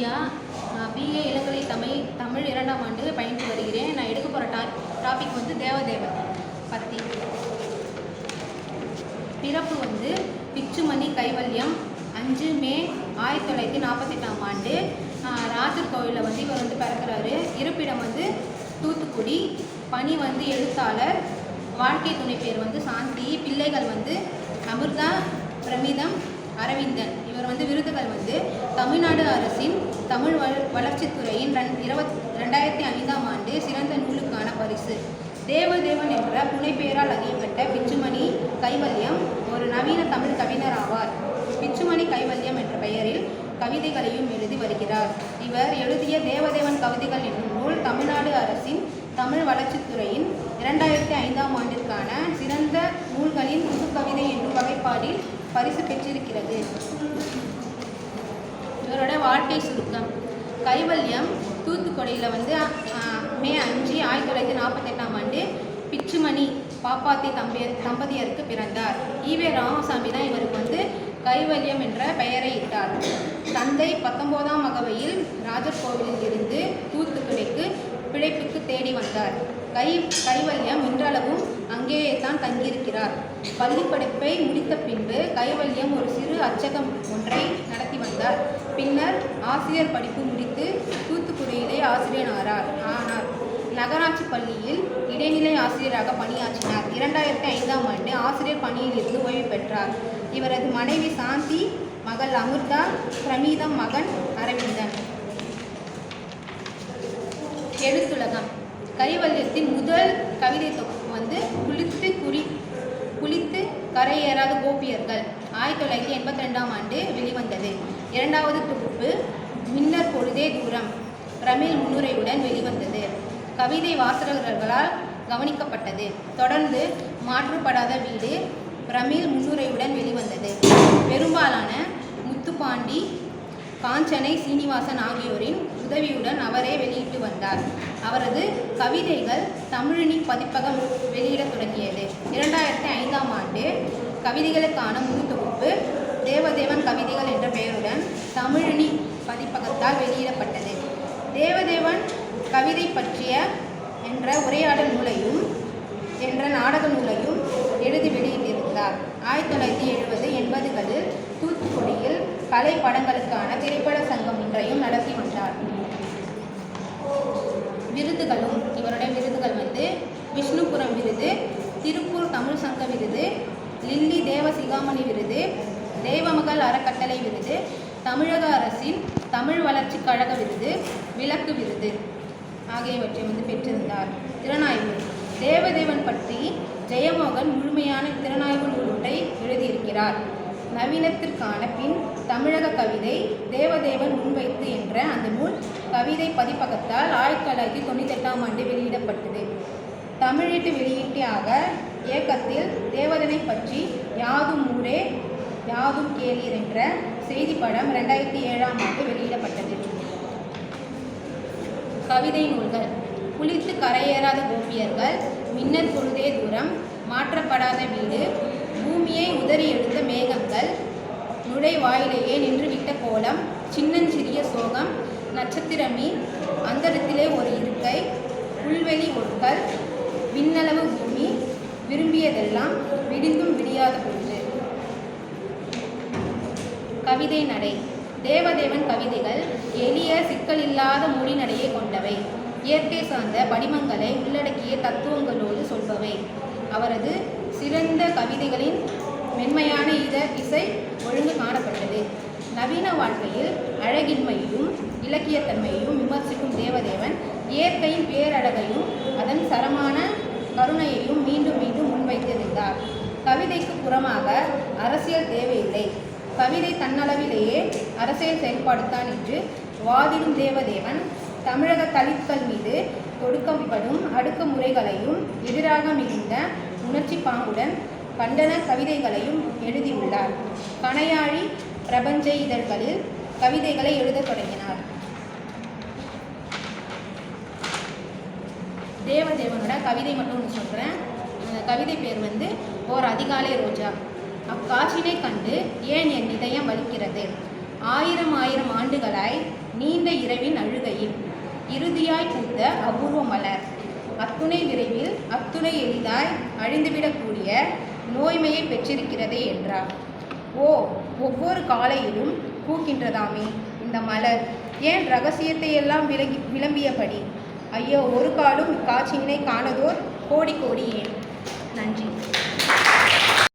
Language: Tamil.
வித்யா பிஏ இளங்கலை தமிழ் தமிழ் இரண்டாம் ஆண்டு பயின்று வருகிறேன். நான் எடுக்க போகிற டா டாபிக் வந்து தேவதேவன் பற்றி பிறப்பு வந்து பிச்சுமணி கைவல்யம் அஞ்சு மே ஆயிரத்தி தொள்ளாயிரத்தி நாற்பத்தெட்டாம் ஆண்டு. ராஜர் கோவிலில் வந்து இவர் வந்து பிறக்கிறாரு. இருப்பிடம் வந்து தூத்துக்குடி. பணி வந்து எழுத்தாளர். வாழ்க்கை துணை பேர் வந்து சாந்தி. பிள்ளைகள் வந்து அமிர்தா பிரமிதம் அரவிந்தன். இவர் வந்து விருதுகள் வந்து தமிழ்நாடு அரசின் தமிழ் வள வளர்ச்சித்துறையின் ரெண் இருபத் ரெண்டாயிரத்தி ஐந்தாம் ஆண்டு சிறந்த நூலுக்கான பரிசு. தேவதேவன் என்ற புனைப்பெயரால் அறியப்பட்ட பிச்சுமணி கைவல்யம் ஒரு நவீன தமிழ் கவிஞர் ஆவார். பிச்சுமணி கைவல்யம் என்ற பெயரில் கவிதைகளையும் எழுதி வருகிறார். இவர் எழுதிய தேவதேவன் கவிதைகள் என்னும் நூல் தமிழ்நாடு அரசின் தமிழ் வளர்ச்சித்துறையின் இரண்டாயிரத்தி ஐந்தாம் ஆண்டிற்கான சிறந்த நூல்களின் புது கவிதை என்னும் வகைப்பாடில் பரிசு பெற்றிருக்கிறது. இவரோட வாழ்க்கை சுருக்கம். கைவல்யம் தூத்துக்குடியில் வந்து மே அஞ்சு ஆயிரத்தி தொள்ளாயிரத்தி நாற்பத்தெட்டாம் ஆண்டு பிச்சுமணி பாப்பாத்தி தம்பி தம்பதியருக்கு பிறந்தார். ஈவே ராமசாமி தான் இவருக்கு வந்து கைவல்யம் என்ற பெயரை இட்டார். தந்தை பத்தொன்பதாம் அகவையில் ராஜர்கோவிலில் இருந்து தூத்துக்குடிக்கு பிழைப்புக்கு தேடி வந்தார். கை கைவல்யம் இன்றளவும் அங்கேயே தான் தங்கியிருக்கிறார். பள்ளி படிப்பை முடித்த பின்பு கைவல்யம் ஒரு சிறு அச்சகம் ஒன்றை நடத்தி வந்தார். பின்னர் ஆசிரியர் படிப்பு முடித்து தூத்துக்குடியிலே ஆசிரியரானார் ஆனார் நகராட்சி பள்ளியில் இடைநிலை ஆசிரியராக பணியாற்றினார். இரண்டாயிரத்தி ஐந்தாம் ஆண்டு ஆசிரியர் பணியிலிருந்து ஓய்வு பெற்றார். இவரது மனைவி சாந்தி மகள் அமிர்தா பிரமீதம் மகன் அரவிந்தன். எழுத்துலகம். கைவல்யத்தின் முதல் கவிதை தொகுப்பு. வந்து குளித்து குறி குளித்து கரையேறாத கோபியர்கள். ஆயிரத்தி தொள்ளாயிரத்தி எண்பத்தி ரெண்டாம் ஆண்டு வெளிவந்தது. இரண்டாவது தொகுப்பு மின்னர் பொழுதே தூரம் பிரமிழ் முன்னுரையுடன் வெளிவந்தது. கவிதை வாசகர்களால் கவனிக்கப்பட்டது. தொடர்ந்து மாற்றுப்படாத வீடு பிரமிழ் முன்னுரையுடன் வெளிவந்தது. பெரும்பாலான முத்துப்பாண்டி காஞ்சனை சீனிவாசன் ஆகியோரின் உதவியுடன் அவரே வெளியிட்டு வந்தார். அவரது கவிதைகள் தமிழினி பதிப்பகம் வெளியிடத் தொடங்கியது. இரண்டாயிரத்தி ஐந்தாம் ஆண்டு கவிதைகளுக்கான முழு தொகுப்பு தேவதேவன் கவிதைகள் என்ற பெயருடன் தமிழினி பதிப்பகத்தால் வெளியிடப்பட்டது. தேவதேவன் கவிதை பற்றிய என்ற உரையாடல் நூலையும் என்ற நாடக நூலையும் எழுதி வெளியிட்டிருந்தார். ஆயிரத்தி தொள்ளாயிரத்தி எழுபது எண்பதுகளில் தூத்துக்குடியில் கலை படங்களுக்கான திரைப்பட சங்கம் ஒன்றையும் நடத்தி வந்தார். விருதுகளும் இவருடைய விருதுகள் வந்து விஷ்ணுபுரம் விருது திருப்பூர் தமிழ் சங்க விருது லில்லி தேவ சிகாமணி விருது தெய்வமகள் அறக்கட்டளை விருது தமிழக அரசின் தமிழ் வளர்ச்சிக் கழக விருது விளக்கு விருது ஆகியவற்றை வந்து பெற்றிருந்தார். திறனாய்வு. தேவதேவன் பற்றி ஜெயமோகன் முழுமையான திறனாய்வு நூல் எழுதியிருக்கிறார். நவீனத்திற்கான பின் தமிழக கவிதை தேவதேவன் முன்வைத்து என்ற அந்த நூல் கவிதை பதிப்பகத்தால் ஆயிரத்தி தொள்ளாயிரத்தி தொண்ணூற்றி எட்டாம் ஆண்டு வெளியிடப்பட்டது. தமிழீட்டு வெளியீட்டாக இயக்கத்தில் தேவதனை பற்றி யாதும் ஊரே யாதும் கேளீர் என்ற செய்தி படம் ரெண்டாயிரத்தி ஏழாம் ஆண்டு வெளியிடப்பட்டது. கவிதை நூல்கள். குளித்து கரையேறாத கோபியர்கள் மின்னல் பொழுதே தூரம் மாற்றப்படாத வீடு பூமியை உதறி எடுத்த மேகங்கள் நுழைவாயிலேயே நின்றுவிட்ட கோலம் சின்னஞ்சிறிய சோகம் நட்சத்திர மீன் அந்தரத்திலே ஒரு இருக்கை புல்வெளி ஒட்கள் விண்ணளவு பூமி விரும்பியதெல்லாம் விடிந்தும் விடியாத பொழுது. கவிதை நடை. தேவதேவன் கவிதைகள் எளிய சிக்கலில்லாத மொழி நடையை கொண்டவை. இயற்கை சார்ந்த படிமங்களை உள்ளடக்கிய தத்துவங்களோடு சொல்பவை. அவரது சிறந்த கவிதைகளின் மென்மையான இத இசை ஒழுங்கு காணப்பட்டது நவீன வாழ்க்கையில் அழகின்மையையும் இலக்கியத்தன்மையையும் விமர்சிக்கும் தேவதேவன் இயற்கையின் பேரழகையும் அதன் சரமான கருணையையும் மீண்டும் மீண்டும் முன்வைத்திருந்தார். கவிதைக்கு புறமாக அரசியல் தேவையில்லை. கவிதை தன்னளவிலேயே அரசியல் செயல்பாடுத்தான் என்று வாதிடும் தேவதேவன் தமிழக தலித்கள் மீது தொடுக்கப்படும் அடுக்குமுறைகளையும் எதிராக மிகுந்த உணர்ச்சி பாங்குடன் கண்டன கவிதைகளையும் எழுதியுள்ளார். கணையாழி பிரபஞ்ச இதழ்களில் கவிதைகளை எழுதத் தொடங்கினார். தேவதேவனோட கவிதை மட்டும் ஒன்று சொல்கிறேன் அந்த கவிதை பேர் வந்து ஓர் அதிகாலை ரோஜா. அக்காட்சினை கண்டு ஏன் என் இதயம் வலிக்கிறது? ஆயிரம் ஆயிரம் ஆண்டுகளாய் நீண்ட இரவின் அழுகையில் இறுதியாய் பூத்த அபூர்வ மலர். அத்துணை விரைவில் அத்துணை எளிதாய் அழிந்துவிடக்கூடிய நோய்மையை பெற்றிருக்கிறதே என்றார். ஓ ஒவ்வொரு காலையிலும் பூக்கின்றதாமே இந்த மலர். ஏன் ரகசியத்தை எல்லாம் விலகி விளம்பியபடி? ஐயோ ஒரு காலும் இக்காட்சியினை காணதோர்? கோடி கோடி ஏன்? நன்றி.